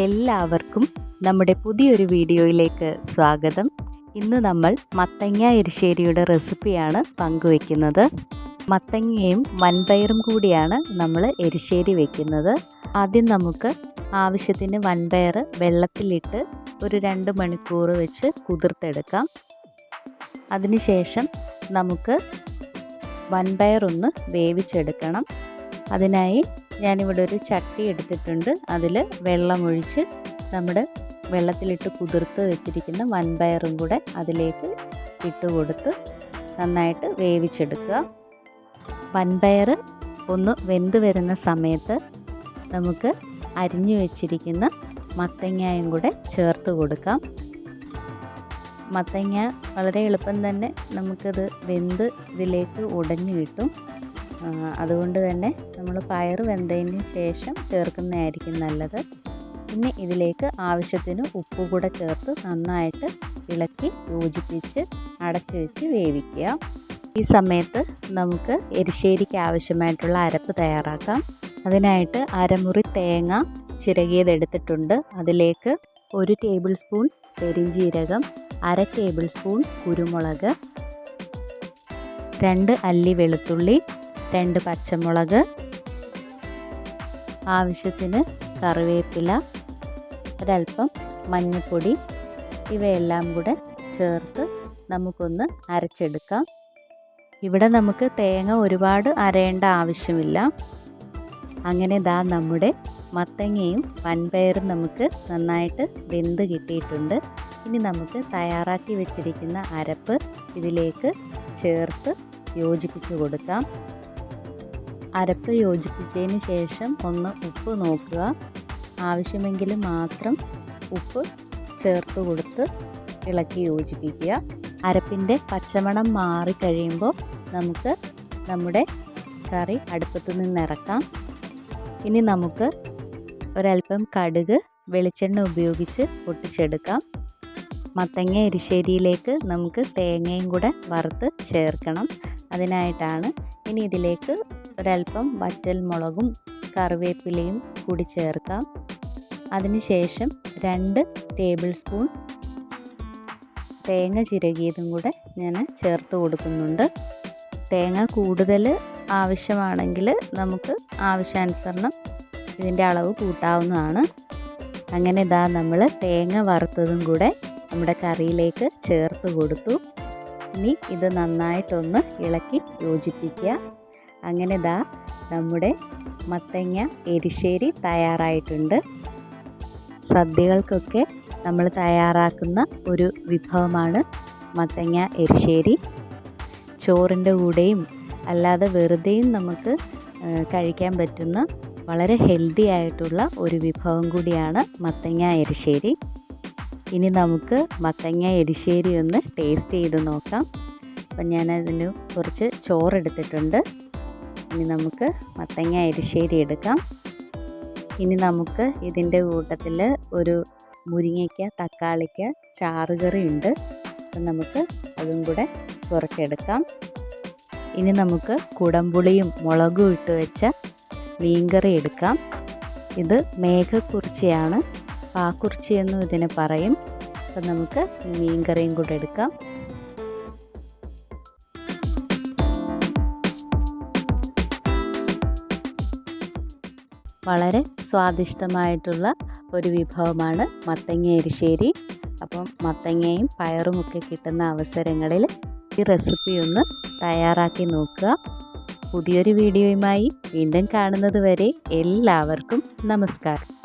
എല്ലാവർക്കും നമ്മുടെ പുതിയൊരു വീഡിയോയിലേക്ക് സ്വാഗതം. ഇന്ന് നമ്മൾ മത്തങ്ങ എരിശ്ശേരിയുടെ റെസിപ്പിയാണ് പങ്കുവെക്കുന്നത്. മത്തങ്ങയും വൻപയറും കൂടിയാണ് നമ്മൾ എരിശ്ശേരി വെക്കുന്നത്. ആദ്യം നമുക്ക് ആവശ്യത്തിന് വൻപയർ വെള്ളത്തിലിട്ട് ഒരു രണ്ട് മണിക്കൂർ വെച്ച് കുതിർത്തെടുക്കാം. അതിനുശേഷം നമുക്ക് വൻപയർ ഒന്ന് വേവിച്ചെടുക്കണം. അതിനായി ഞാനിവിടെ ഒരു ചട്ടി എടുത്തിട്ടുണ്ട്. അതിൽ വെള്ളമൊഴിച്ച് നമ്മുടെ വെള്ളത്തിലിട്ട് കുതിർത്ത് വെച്ചിരിക്കുന്ന വൻപയറും കൂടെ അതിലേക്ക് ഇട്ട് കൊടുത്ത് നന്നായിട്ട് വേവിച്ചെടുക്കുക. വൻപയർ ഒന്ന് വെന്ത് വരുന്ന സമയത്ത് നമുക്ക് അരിഞ്ഞു വെച്ചിരിക്കുന്ന മത്തങ്ങയും കൂടെ ചേർത്ത് കൊടുക്കാം. മത്തങ്ങ വളരെ എളുപ്പം തന്നെ നമുക്കത് വെന്ത് ഇതിലേക്ക് ഉടഞ്ഞു കിട്ടും. അതുകൊണ്ട് തന്നെ നമ്മൾ പയർ വെന്തതിന് ശേഷം ചേർക്കുന്നതായിരിക്കും നല്ലത്. പിന്നെ ഇതിലേക്ക് ആവശ്യത്തിന് ഉപ്പ് കൂടെ ചേർത്ത് നന്നായിട്ട് ഇളക്കി യോജിപ്പിച്ച് അടച്ചു വെച്ച് വേവിക്കുക. ഈ സമയത്ത് നമുക്ക് എരിശ്ശേരിക്ക് ആവശ്യമായിട്ടുള്ള അരപ്പ് തയ്യാറാക്കാം. അതിനായിട്ട് അരമുറി തേങ്ങ ചിരകിയതെടുത്തിട്ടുണ്ട്. അതിലേക്ക് ഒരു ടേബിൾ സ്പൂൺ പെരിഞ്ജീരകം അര ടേബിൾ സ്പൂൺ കുരുമുളക് രണ്ട് അല്ലി വെളുത്തുള്ളി രണ്ട് പച്ചമുളക് ആവശ്യത്തിന് കറിവേപ്പില ഒരൽപ്പം മഞ്ഞൾപ്പൊടി ഇവയെല്ലാം കൂടെ ചേർത്ത് നമുക്കൊന്ന് അരച്ചെടുക്കാം. ഇവിടെ നമുക്ക് തേങ്ങ ഒരുപാട് അരയേണ്ട ആവശ്യമില്ല. അങ്ങനെ ദാ നമ്മുടെ മത്തങ്ങയും വൻപയറും നമുക്ക് നന്നായിട്ട് വെന്ത് കിട്ടിയിട്ടുണ്ട്. ഇനി നമുക്ക് തയ്യാറാക്കി വെച്ചിരിക്കുന്ന അരപ്പ് ഇതിലേക്ക് ചേർത്ത് യോജിപ്പിച്ച് കൊടുക്കാം. അരപ്പ് യോജിപ്പിച്ചതിന് ശേഷം ഒന്ന് ഉപ്പ് നോക്കുക. ആവശ്യമെങ്കിൽ മാത്രം ഉപ്പ് ചേർത്ത് കൊടുത്ത് ഇളക്കി യോജിപ്പിക്കുക. അരപ്പിന്റെ പച്ചമണം മാറി കഴിയുമ്പോൾ നമുക്ക് നമ്മുടെ കറി അടുപ്പത്ത് നിന്ന് ഇറക്കാം. ഇനി നമുക്ക് ഒരൽപ്പം കടുക് വെളിച്ചെണ്ണ ഉപയോഗിച്ച് പൊട്ടിച്ചെടുക്കാം. മത്തങ്ങ എരിശ്ശേരിയിലേക്ക് നമുക്ക് തേങ്ങയും കൂടെ വറുത്ത് ചേർക്കണം. അതിനായിട്ടാണ് ഇനി ഇതിലേക്ക് ഒരൽപ്പം വറ്റൽ മുളകും കറിവേപ്പിലയും കൂടി ചേർക്കാം. അതിനുശേഷം രണ്ട് ടേബിൾ സ്പൂൺ തേങ്ങ ചിരകിയതും കൂടെ ഞാൻ ചേർത്ത് കൊടുക്കുന്നുണ്ട്. തേങ്ങ കൂടുതൽ ആവശ്യമാണെങ്കിൽ നമുക്ക് ആവശ്യാനുസരണം ഇതിന്റെ അളവ് കൂട്ടാവുന്നതാണ്. അങ്ങനെ ഇതാ നമ്മൾ തേങ്ങ വറുത്തതും കൂടെ നമ്മുടെ കറിയിലേക്ക് ചേർത്ത് കൊടുത്തു. ഇനി ഇത് നന്നായിട്ടൊന്ന് ഇളക്കി യോജിപ്പിക്കുക. അങ്ങനെ ദാ നമ്മുടെ മത്തങ്ങ എരിശ്ശേരി തയ്യാറായിട്ടുണ്ട്. സദ്യകൾക്കൊക്കെ നമ്മൾ തയ്യാറാക്കുന്ന ഒരു വിഭവമാണ് മത്തങ്ങ എരിശ്ശേരി. ചോറിന്റെ കൂടെയും അല്ലാതെ വെറുതെയും നമുക്ക് കഴിക്കാൻ പറ്റുന്ന വളരെ ഹെൽത്തി ആയിട്ടുള്ള ഒരു വിഭവം കൂടിയാണ് മത്തങ്ങ എരിശ്ശേരി. ഇനി നമുക്ക് മത്തങ്ങ എരിശ്ശേരി ഒന്ന് ടേസ്റ്റ് ചെയ്ത് നോക്കാം. അപ്പം ഞാനതിന് കുറച്ച് ചോറെടുത്തിട്ടുണ്ട് ഇനി നമുക്ക് മത്തങ്ങ എരിശ്ശേരി എടുക്കാം. ഇനി നമുക്ക് ഇതിന്റെ കൂട്ടത്തിൽ ഒരു മുരിങ്ങയ്ക്ക തക്കാളിക്ക ചാറുകറി ഉണ്ട്. അപ്പം നമുക്ക് അതും കൂടെ കുറച്ചെടുക്കാം ഇനി നമുക്ക് കുടംപുളിയും മുളകും ഇട്ട് വെച്ച മീൻകറി എടുക്കാം. ഇത് മേഘക്കുറിച്ചിയാണ്. പാക്കുറിച്ചി എന്നും ഇതിനെ പറയും. അപ്പം നമുക്ക് മീൻകറിയും കൂടെ എടുക്കാം. വളരെ സ്വാദിഷ്ടമായിട്ടുള്ള ഒരു വിഭവമാണ് മത്തങ്ങ എരിശ്ശേരി. അപ്പം മത്തങ്ങയും പയറും ഒക്കെ കിട്ടുന്ന അവസരങ്ങളിൽ ഈ റെസിപ്പി ഒന്ന് തയ്യാറാക്കി നോക്കുക. പുതിയൊരു വീഡിയോയുമായി വീണ്ടും കാണുന്നത് വരെ എല്ലാവർക്കും നമസ്കാരം.